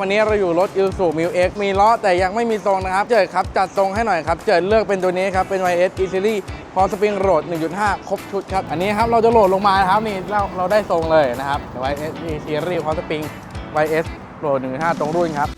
วันนี้เราอยู่รถ i l s u m i l X มีล้อแต่ยังไม่มีทรงนะครับ เจิดครับ จัดทรงให้หน่อยครับ เจิดเลือกเป็นตัวนี้ครับ เป็น YS e Series พอสปริงโหลด 1.5 ครบชุดครับ อันนี้ครับ เราจะโหลดลงมานะครับนี่เราเราได้ทรงเลยนะครับ YS e Series พอสปริง YS โหลด 1.5 ตรงรุ่นครับ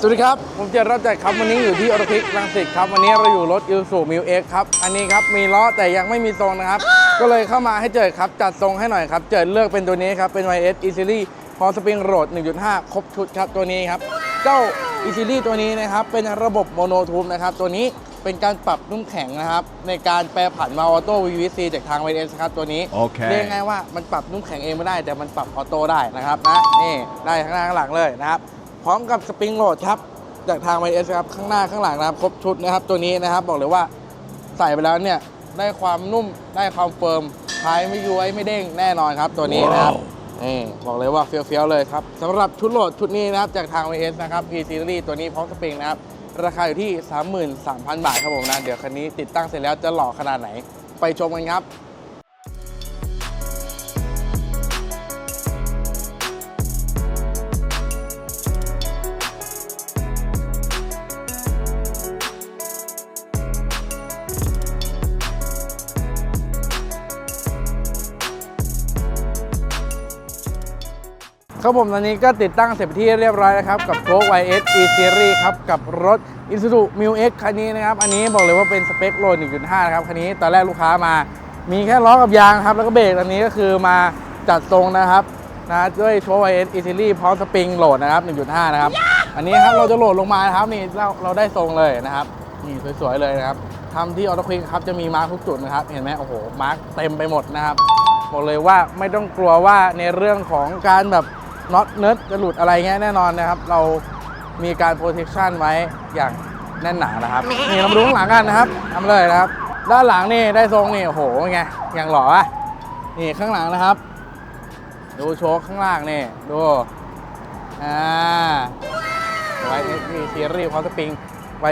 สวัสดีครับ ผมเจรับจัดครับ วันนี้อยู่ที่ออโตพิกลังสิตครับ วันนี้เราอยู่รถ i l s u m i l X ครับ อันนี้ครับ มีล้อแต่ยังไม่มีทรงนะครับ ก็เลยเข้ามาให้เจิดครับ จัดทรงให้หน่อยครับ เจิดเลือกเป็นตัวนี้ครับ เป็น YS e Series พอสปริงโหลด1.5 ครบชุดครับตัวนี้ครับ เจ้า e Series ตัวนี้นะครับ เป็นระบบโมโนทูมนะครับ ตัวนี้เป็นการปรับนุ่มแข็งนะครับ ในการแปรผันมาออโต้ VVC จากทาง YS ครับตัวนี้โอเค เรียกง่ายว่ามันปรับนุ่มแข็งเองไม่ได้ แต่มันปรับออโต้ได้นะครับนะนี่ได้ข้างหน้าข้างหลังเลยนะครับ พร้อมกับสปริงโหลดครับจากทาง YS ครับข้างหน้าข้างหลังนะครับครบชุดนะครับตัวนี้นะครับบอกเลยว่าใส่ไปแล้วเนี่ยได้ความนุ่มได้ความเฟิร์มท้ายไม่ย้วยไม่เด้งแน่นอนครับตัวนี้นะครับ นี่บอกเลยว่าเฟี้ยวๆเลยครับสำหรับชุดโหลดชุดนี้นะครับจากทาง YS นะครับ P Series ตัวนี้พร้อมสปริงนะครับ ราคาอยู่ที่ 33,000 บาทครับผมนะ เดี๋ยวคันนี้ติดตั้งเสร็จแล้วจะหล่อขนาดไหน ไปชมกันครับ ครับผมตอนนี้ก็ติดตั้งเสร็จเป็นที่เรียบร้อยนะครับ กับโชค YS E Series ครับ กับรถ Isuzu Mu X คันนี้นะครับ อันนี้บอกเลยว่าเป็นสเปคโหลด1.5 นะครับ คันนี้ตอนแรกลูกค้ามามีแค่ล้อกับยางครับ แล้วก็เบรกอันนี้ก็คือมาจัดทรงนะครับนะด้วยโชค YS E Series พร้อมสปริงโหลดนะครับ 1.5 นะครับ อันนี้ครับเราจะโหลดลงมานะครับนี่เราเราได้ทรงเลยนะครับนี่สวยๆเลยนะครับทำที่ออโต้ควิกครับจะมีมาร์คทุกจุดนะครับเห็นไหมโอ้โหมาร์คเต็มไปหมดนะครับบอกเลยว่าไม่ต้องกลัวว่าในเรื่องของการแบบ น็อตเนิร์ดจะหลุดอะไรเงี้ยแน่นอนนะครับ เรามีการโปรเทคชันไว้อย่างแน่นหนานะครับ นี่เรามาดูข้างหลังกันนะครับทำเลยนะครับ ด้านหลังนี่ได้ทรงนี่โอ้โหไงอย่างหล่ออะนี่ข้างหลังนะครับ ดูโชคข้างล่างนี่ดูอ่า YS E Series พร้อมสปริง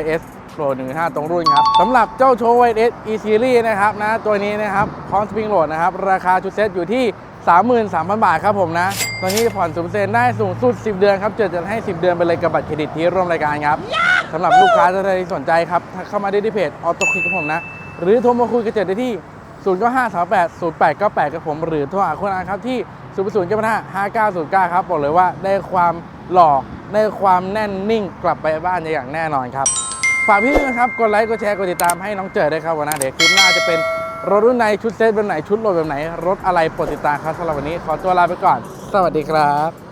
YS Pro 15 ตรงรุ่นครับสำหรับเจ้าโชว์ YS E Series นะครับนะตัวนี้นะครับพร้อมสปริงโหลดนะครับ ราคาชุดเซ็ตอยู่ที่ 33,000 บาทครับผมนะตัวนี้ผ่อนศูนย์เซนได้สูงสุด 10 เดือนครับเจอจะให้ 10 เดือนไปเลยกับบัตรเครดิตที่ร่วมรายการครับสำหรับลูกค้าท่านใดที่สนใจครับเข้ามาได้ที่เพจออโต้คลิกกับผมนะ หรือโทรมาคุยกับเจดได้ที่0 9 5 3 8 0 8 9 8กับผม หรือโทรหาคุณอาครับที่ 0 0 9 5 5 9 0 9 ครับบอกเลยว่าได้ความหล่อได้ความแน่นนิ่งกลับไปบ้านอย่างแน่นอนครับ ฝากพี่นะครับ กดไลค์ กดแชร์ กดติดตามให้น้องเจอด้ครับวันหน้าเดี๋ยวคลิปหน้าจะเป็น รถรุ่นไหนชุดเซตแบบไหนชุดโหลดแบบไหน รถอะไรโปรดติดตามครับสำหรับวันนี้ขอตัวลาไปก่อน สวัสดีครับ